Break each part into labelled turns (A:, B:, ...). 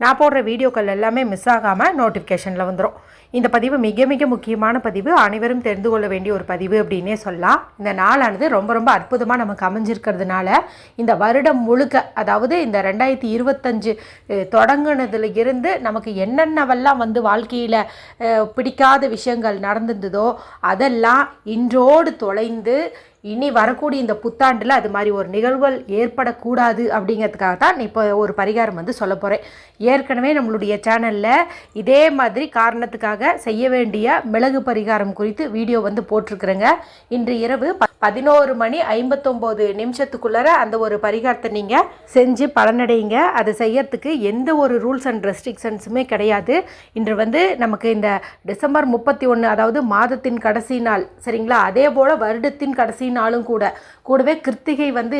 A: நான் போடுற வீடியோக்கள் எல்லாமே மிஸ் ஆகாமல் நோட்டிஃபிகேஷனில் வந்துடும் இந்த பதிவு மிக மிக முக்கியமான பதிவு. அனைவரும் தெரிந்து கொள்ள வேண்டிய ஒரு பதிவு அப்படின்னே சொல்லலாம். இந்த நாளானது ரொம்ப ரொம்ப அற்புதமாக நமக்கு அமைஞ்சிருக்கிறதுனால இந்த வருடம் முழுக்க அதாவது இந்த ரெண்டாயிரத்தி இருபத்தஞ்சு தொடங்கினதுல இருந்து நமக்கு என்னென்னவெல்லாம் வந்து வாழ்க்கையில் பிடிக்காத விஷயங்கள் நடந்திருந்ததோ அதெல்லாம் இன்றோடு தொலைந்து இனி வரக்கூடிய இந்த புத்தாண்டில் அது மாதிரி ஒரு நிகழ்வுகள் ஏற்படக்கூடாது அப்படிங்கிறதுக்காக தான் இப்போ ஒரு பரிகாரம் வந்து சொல்ல போகிறேன் ஏற்கனவே நம்மளுடைய சேனலில் இதே மாதிரி காரணத்துக்காக செய்ய வேண்டிய மிளகு பரிகாரம் குறித்து வீடியோ வந்து போட்டிருக்கிறேங்க. இன்று இரவு பதினோரு மணி ஐம்பத்தொம்போது நிமிஷத்துக்குள்ளார அந்த ஒரு பரிகாரத்தை நீங்கள் செஞ்சு பலனடைங்க அதை செய்யறதுக்கு எந்த ஒரு ரூல்ஸ் அண்ட் ரெஸ்ட்ரிக்ஷன்ஸுமே கிடையாது. இன்று வந்து நமக்கு இந்த டிசம்பர் முப்பத்தி ஒன்று அதாவது மாதத்தின் கடைசி நாள் சரிங்களா? அதே போல் வருடத்தின் கடைசி நாளும் கூட கூடவே கிருத்திகை வந்து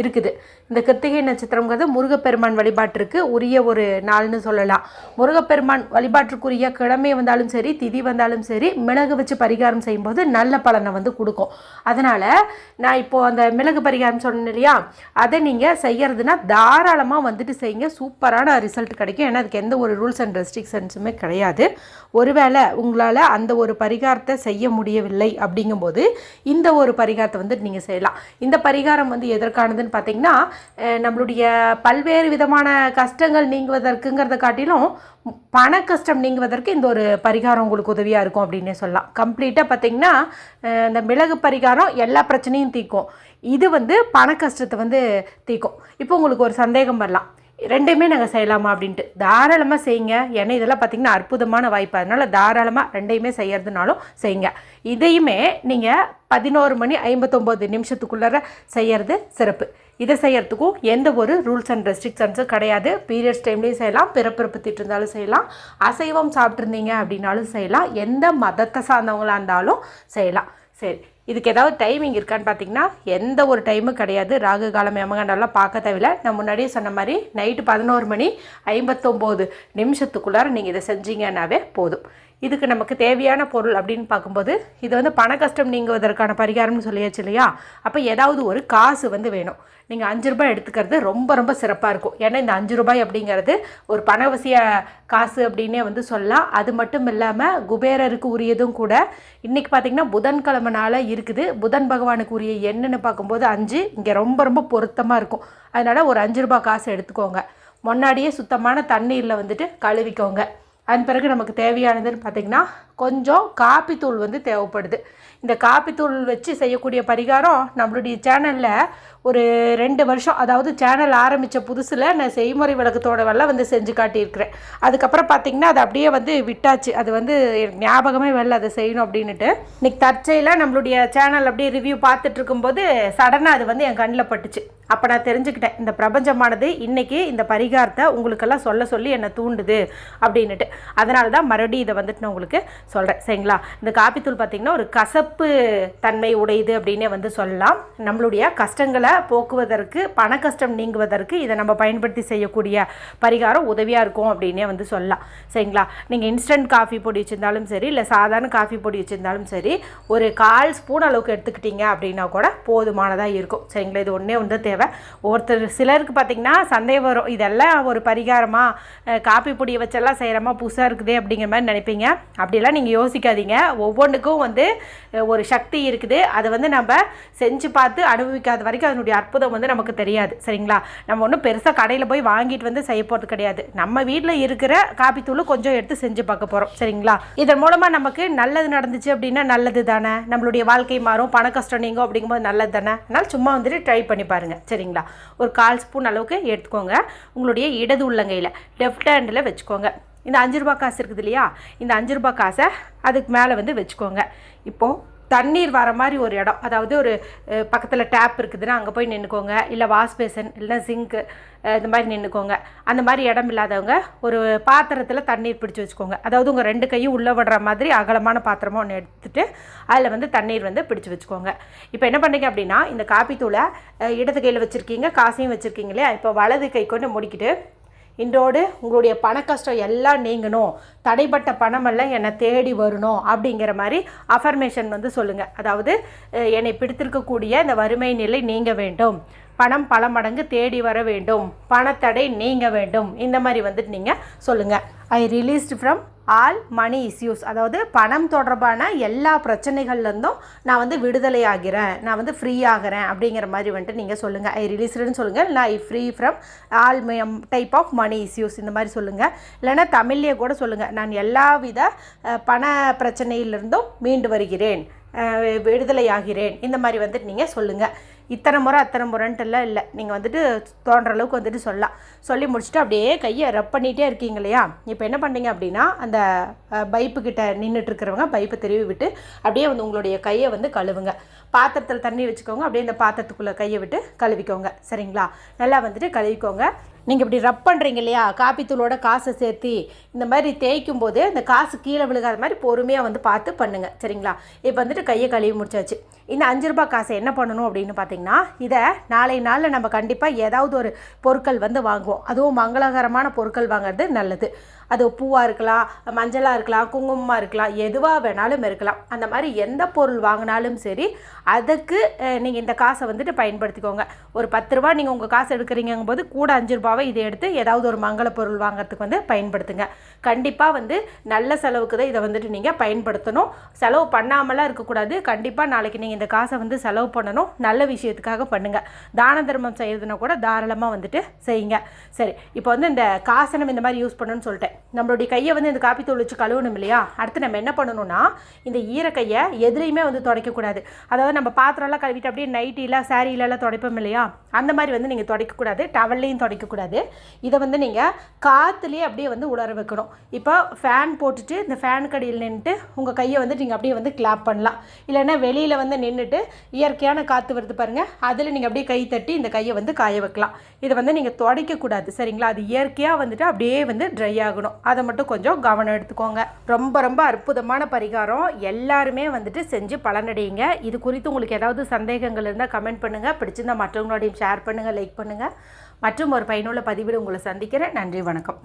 A: இருக்குது. இந்த கிருத்திகை நட்சத்திரங்கிறது முருகப்பெருமான் வழிபாட்டிற்கு உரிய ஒரு நாள்னு சொல்லலாம். முருகப்பெருமான் வழிபாட்டிற்குரிய கிழமை வந்தாலும் சரி திதி வந்தாலும் சரி மிளகு வச்சு பரிகாரம் செய்யும்போது நல்ல பலனை வந்து கொடுக்கும். அதனால் நான் இப்போது அந்த மிளகு பரிகாரம் சொன்னேன் இல்லையா? அதை நீங்கள் செய்கிறதுனா தாராளமாக வந்துட்டு செய்யுங்க. சூப்பரான ரிசல்ட் கிடைக்கும். ஏன்னா அதுக்கு எந்த ஒரு ரூல்ஸ் அண்ட் ரெஸ்ட்ரிக்ஷன்ஸுமே கிடையாது. ஒருவேளை உங்களால் அந்த ஒரு பரிகாரத்தை செய்ய முடியவில்லை அப்படிங்கும்போது இந்த ஒரு பரிகாரத்தை வந்து நீங்கள் செய்யலாம். இந்த பரிகாரம் வந்து எதற்கானதுன்னு பார்த்தீங்கன்னா நம்மளுடைய பல்வேறு விதமான கஷ்டங்கள் நீங்குவதற்குங்கிறத காட்டிலும் பண கஷ்டம் நீங்குவதற்கு இந்த ஒரு பரிகாரம் உங்களுக்கு உதவியாக இருக்கும் அப்படின்னே சொல்லலாம். கம்ப்ளீட்டாக பார்த்தீங்கன்னா இந்த மிளகு பரிகாரம் எல்லா பிரச்சனையும் தீர்க்கும். இது வந்து பண கஷ்டத்தை வந்து தீர்க்கும். இப்போ உங்களுக்கு ஒரு சந்தேகம் வரலாம். ரெண்டுமே நாங்கள் செய்யலாமா அப்படின்ட்டு. தாராளமாக செய்யுங்க. ஏன்னா இதெல்லாம் பார்த்தீங்கன்னா அற்புதமான வாய்ப்பு. அதனால் தாராளமாக ரெண்டையுமே செய்கிறதுனாலும் செய்யுங்க. இதையுமே நீங்கள் பதினோரு மணி ஐம்பத்தொம்போது நிமிஷத்துக்குள்ளார செய்கிறது சிறப்பு. இதை செய்கிறதுக்கும் எந்த ஒரு ரூல்ஸ் அண்ட் ரெஸ்ட்ரிக்ஷன்ஸும் கிடையாது. பீரியட்ஸ் டைம்லேயும் செய்யலாம் பிறப்பிறப்பு இருந்தாலும் செய்யலாம். அசைவம் சாப்பிட்ருந்தீங்க அப்படின்னாலும் செய்யலாம். எந்த மதத்தை சார்ந்தவங்களாக இருந்தாலும் செய்யலாம். சரி இதுக்கு ஏதாவது டைமிங் இருக்கான்னு பார்த்தீங்கன்னா எந்த ஒரு டைமும் கிடையாது. ராகு காலம் யமகண்டெல்லாம் பார்க்க தேவையில்ல. நான் முன்னாடியே சொன்ன மாதிரி நைட்டு பதினோரு மணி ஐம்பத்தொம்போது நிமிஷத்துக்குள்ளார நீங்கள் இதை செஞ்சீங்கன்னாவே போதும். இதுக்கு நமக்கு தேவையான பொருள் அப்படின்னு பார்க்கும்போது இது வந்து பண கஷ்டம் நீங்குவதற்கான பரிகாரம்னு சொல்லியாச்சு இல்லையா? அப்போ ஏதாவது ஒரு காசு வந்து வேணும். நீங்கள் அஞ்சு ரூபாய் எடுத்துக்கிறது ரொம்ப ரொம்ப சிறப்பாக இருக்கும். ஏன்னா இந்த அஞ்சு ரூபாய் அப்படிங்கிறது ஒரு பணவசிய காசு அப்படின்னே வந்து சொல்லலாம். அது மட்டும் இல்லாமல் குபேரருக்கு உரியதும் கூட இன்றைக்கி பார்த்திங்கன்னா புதன்கிழமை நாளாக இருக்குது. புதன் பகவானுக்கு உரிய எண்ணுன்னு பார்க்கும்போது அஞ்சு இங்கே ரொம்ப ரொம்ப பொருத்தமாக இருக்கும். அதனால் ஒரு அஞ்சு ரூபாய் காசு எடுத்துக்கோங்க. முன்னாடியே சுத்தமான தண்ணீரில் வந்துட்டு கழுவிக்கோங்க. அதன் பிறகு நமக்கு தேவையானதுன்னு பார்த்திங்கன்னா கொஞ்சம் காப்பித்தூள் வந்து தேவைப்படுது. இந்த காப்பித்தூள் வச்சு செய்யக்கூடிய பரிகாரம் நம்மளுடைய சேனலில் ஒரு ரெண்டு வருஷம் அதாவது சேனல் ஆரம்பித்த புதுசில் நான் செய்முறை விளக்கத்தோட வெள்ளம் வந்து செஞ்சு காட்டியிருக்கிறேன். அதுக்கப்புறம் பார்த்திங்கன்னா அது அப்படியே வந்து விட்டாச்சு. அது வந்து எனக்கு ஞாபகமே வரல அதை செய்யணும் அப்படின்னுட்டு. இன்னைக்கு தற்செயலாக நம்மளுடைய சேனல் அப்படியே ரிவ்யூ பார்த்துட்டு இருக்கும்போது சடனாக அது வந்து என் கண்ணில் பட்டுச்சு. அப்போ நான் தெரிஞ்சுக்கிட்டேன் இந்த பிரபஞ்சமானது இன்றைக்கி இந்த பரிகாரத்தை உங்களுக்கெல்லாம் சொல்ல சொல்லி என்னை தூண்டுது அப்படின்னுட்டு. அதனால தான் மறுபடியும் இதை வந்துட்டு நான் உங்களுக்கு சொல்கிறேன் சரிங்களா? இந்த காப்பித்தூள் பார்த்திங்கன்னா ஒரு கசப்பு தன்மை உடையது அப்படின்னே வந்து சொல்லலாம். நம்மளுடைய கஷ்டங்களை போக்குவதற்கு பண கஷ்டம் நீங்குவதற்கு இதை நம்ம பயன்படுத்தி செய்யக்கூடிய பரிகாரம் உதவியாக இருக்கும் அப்படின்னே வந்து சொல்லலாம். சரிங்களா? நீங்கள் இன்ஸ்டன்ட் காஃபி பொடி வச்சுருந்தாலும் சரி இல்லை சாதாரண காஃபி பொடி வச்சுருந்தாலும் சரி ஒரு கால் ஸ்பூன் அளவுக்கு எடுத்துக்கிட்டீங்க அப்படின்னா கூட போதுமானதாக இருக்கும். சரிங்களா? இது ஒன்றே ஒன்று தேவை. ஒருத்தர் சிலருக்கு பார்த்திங்கன்னா சந்தேகம் வரும். இதெல்லாம் ஒரு பரிகாரமாக காஃபி பொடியை வச்செல்லாம் செய்கிறமா புதுசாக இருக்குதே அப்படிங்கிற மாதிரி நினைப்பீங்க. அப்படிலாம் நீங்கள் யோசிக்காதீங்க. ஒவ்வொன்றுக்கும் வந்து ஒரு சக்தி இருக்குது. அதை வந்து நம்ம செஞ்சு பார்த்து அனுபவிக்காத வரைக்கும் அதனுடைய அற்புதம் வந்து நமக்கு தெரியாது. சரிங்களா? நம்ம ஒன்றும் பெருசாக கடையில் போய் வாங்கிட்டு வந்து செய்ய போகிறது கிடையாது. நம்ம வீட்டில் இருக்கிற காப்பித்தூள் கொஞ்சம் எடுத்து செஞ்சு பார்க்க போகிறோம் சரிங்களா? இதன் மூலமாக நமக்கு நல்லது நடந்துச்சு அப்படின்னா நல்லது தானே? நம்மளுடைய வாழ்க்கை மாறும் பண கஷ்டம் நீங்கும் அப்படிங்கும்போது நல்லது தானே? அதனால் சும்மா வந்துட்டு ட்ரை பண்ணி பாருங்கள் சரிங்களா? ஒரு கால் ஸ்பூன் அளவுக்கு எடுத்துக்கோங்க. உங்களுடைய இடது உள்ளங்கையில் லெஃப்ட் ஹேண்டில் வச்சுக்கோங்க. இந்த அஞ்சு ரூபா காசு இருக்குது இல்லையா? இந்த அஞ்சு ரூபா காசை அதுக்கு மேலே வந்து வச்சுக்கோங்க. இப்போது தண்ணீர் வர மாதிரி ஒரு இடம். அதாவது ஒரு பக்கத்தில் டேப் இருக்குதுன்னா அங்கே போய் நின்றுக்கோங்க இல்லை வாஷ் பேசன் இல்லை சிங்க்கு இந்த மாதிரி நின்றுக்கோங்க அந்த மாதிரி இடம் இல்லாதவங்க ஒரு பாத்திரத்தில் தண்ணீர் பிடிச்சி வச்சுக்கோங்க. அதாவது உங்கள் ரெண்டு கையும் உள்ளே விடுற மாதிரி அகலமான பாத்திரமாக ஒன்று எடுத்துகிட்டு அதில் வந்து தண்ணீர் வந்து பிடிச்சி வச்சுக்கோங்க. இப்போ என்ன பண்ணீங்க அப்படின்னா இந்த காப்பித்தூளை இடது கையில் வச்சுருக்கீங்க காசையும் வச்சுருக்கீங்க இல்லையா? இப்போ வலது கை கொண்டு முடிக்கிட்டு இன்றோடு உங்களுடைய பண கஷ்டம் எல்லாம் நீங்கணும். தடைப்பட்ட பணமெல்லாம் என்னை தேடி வரணும் அப்படிங்கிற மாதிரி அஃபர்மேஷன் வந்து சொல்லுங்கள் அதாவது என்னை பிடித்திருக்கக்கூடிய இந்த வறுமை நிலை நீங்க வேண்டும். பணம் பல மடங்கு தேடி வர வேண்டும். பணத்தடை நீங்க வேண்டும். இந்த மாதிரி வந்துட்டு நீங்கள் சொல்லுங்கள் I released from all money issues அதாவது பணம் தொடர்பான எல்லா பிரச்சனைகள்லேருந்தும் நான் வந்து விடுதலை ஆகிறேன் நான் வந்து ஃப்ரீ ஆகிறேன் அப்படிங்கிற மாதிரி வந்துட்டு நீங்கள் சொல்லுங்கள் ஐ ரிலீஸ்டுன்னு சொல்லுங்கள் இல்லை I free from all type of money issues இந்த மாதிரி சொல்லுங்கள் இல்லைன்னா தமிழ்லேயே கூட சொல்லுங்கள் நான் எல்லாவித வித பண பிரச்சனையிலிருந்தும் மீண்டு வருகிறேன் விடுதலை விடுதலையாகிறேன். இந்த மாதிரி வந்துட்டு நீங்கள் சொல்லுங்கள் இத்தனை முறை அத்தனை முறைன்ட்டுலாம் இல்லை. நீங்கள் வந்துட்டு தோன்ற அளவுக்கு வந்துட்டு சொல்லலாம். சொல்லி முடிச்சுட்டு அப்படியே கையை ரப் பண்ணிகிட்டே இருக்கீங்க இல்லையா? இப்போ என்ன பண்ணீங்க அப்படின்னா அந்த பைப்பு கிட்ட நின்றுட்டு இருக்கிறவங்க பைப்பை திருவி விட்டு அப்படியே வந்து உங்களுடைய கையை வந்து கழுவுங்க. பாத்திரத்தில் தண்ணி வச்சுக்கோங்க. அப்படியே இந்த பாத்திரத்துக்குள்ளே கையை விட்டு கழுவிக்கோங்க. சரிங்களா? நல்லா வந்துட்டு கழுவிக்கோங்க. நீங்கள் இப்படி ரப் பண்ணுறீங்க இல்லையா? காப்பித்தூளோட காசை சேர்த்து இந்த மாதிரி தேய்க்கும் போது இந்த காசு கீழே விழுகாத மாதிரி பொறுமையாக வந்து பார்த்து பண்ணுங்கள் சரிங்களா? இப்போ வந்துட்டு கையை கழுவி முடிச்சாச்சு. இந்த அஞ்சு ரூபாய் காசை என்ன பண்ணணும் அப்படின்னு பார்த்தீங்கன்னா இதை நாளை நாளில் நம்ம கண்டிப்பாக ஏதாவது ஒரு பொருட்கள் வந்து வாங்குவோம். அதுவும் மங்களகரமான பொருட்கள் வாங்குறது நல்லது. அது பூவாக இருக்கலாம் மஞ்சளாக இருக்கலாம் குங்குமமாக இருக்கலாம் எதுவாக வேணாலும் இருக்கலாம். அந்த மாதிரி எந்த பொருள் வாங்கினாலும் சரி அதுக்கு நீங்கள் இந்த காசை வந்துட்டு பயன்படுத்திக்கோங்க. ஒரு பத்து ரூபா நீங்கள் உங்கள் காசு எடுக்கிறீங்கும் போது கூட அஞ்சு ரூபாவை இதை எடுத்து ஏதாவது ஒரு மங்கள பொருள் வாங்குறதுக்கு வந்து பயன்படுத்துங்க. கண்டிப்பாக வந்து நல்ல செலவுக்கு தான் இதை வந்துட்டு நீங்கள் பயன்படுத்தணும். செலவு பண்ணாமலாம் இருக்கக்கூடாது. கண்டிப்பாக நாளைக்கு நீங்கள் இந்த காசை வந்து செலவு பண்ணணும். நல்ல விஷயத்துக்காக பண்ணுங்கள் தான தர்மம் செய்கிறதுனா கூட தாராளமாக வந்துட்டு செய்யுங்க. சரி இப்போ வந்து இந்த காசனம் இந்த மாதிரி யூஸ் பண்ணணும்னு சொல்லிட்டேன். நம்மளுடைய கையை வந்து இந்த காப்பி தூள் வச்சு கழுவணும் இல்லையா? அடுத்து நம்ம என்ன பண்ணணும்னா இந்த ஈரக்கையை எதுலேயுமே வந்து துடைக்கக்கூடாது. அதாவது நம்ம பாத்திரம்லாம் கழுவிட்டு அப்படியே நைட்டியில் சாரீலெல்லாம் துடைப்போம் இல்லையா? அந்த மாதிரி வந்து நீங்கள் துடைக்கக்கூடாது. டவல்லையும் துடைக்கக்கூடாது. இதை வந்து நீங்கள் காற்றுலேயே அப்படியே வந்து உலர வைக்கணும். இப்போ ஃபேன் போட்டுட்டு இந்த ஃபேன் கடியில் நின்றுட்டு உங்கள் கையை வந்து நீங்கள் அப்படியே வந்து கிளாப் பண்ணலாம். இல்லைன்னா வெளியில் வந்து நின்றுட்டு இயற்கையான காற்று வருது பாருங்கள் அதில் நீங்கள் அப்படியே கை தட்டி இந்த கையை வந்து காய வைக்கலாம். இதை வந்து நீங்கள் துடைக்கக்கூடாது. சரிங்களா? அது இயற்கையாக வந்துட்டு அப்படியே வந்து ட்ரை ஆகணும். அதை மட்டும் கொஞ்சம் கவனம் எடுத்துக்கோங்க. ரொம்ப ரொம்ப அற்புதமான பரிகாரம். எல்லாருமே வந்துட்டு செஞ்சு பலனடையுங்க. இது குறித்து உங்களுக்கு ஏதாவது சந்தேகங்கள் இருந்தால் கமெண்ட் பண்ணுங்கள் பிடிச்சிருந்தா மற்றவங்களோடையும் ஷேர் பண்ணுங்கள் லைக் பண்ணுங்கள் மற்றும் ஒரு பயனுள்ள பதிவில் உங்களை சந்திக்கிறேன். நன்றி வணக்கம்.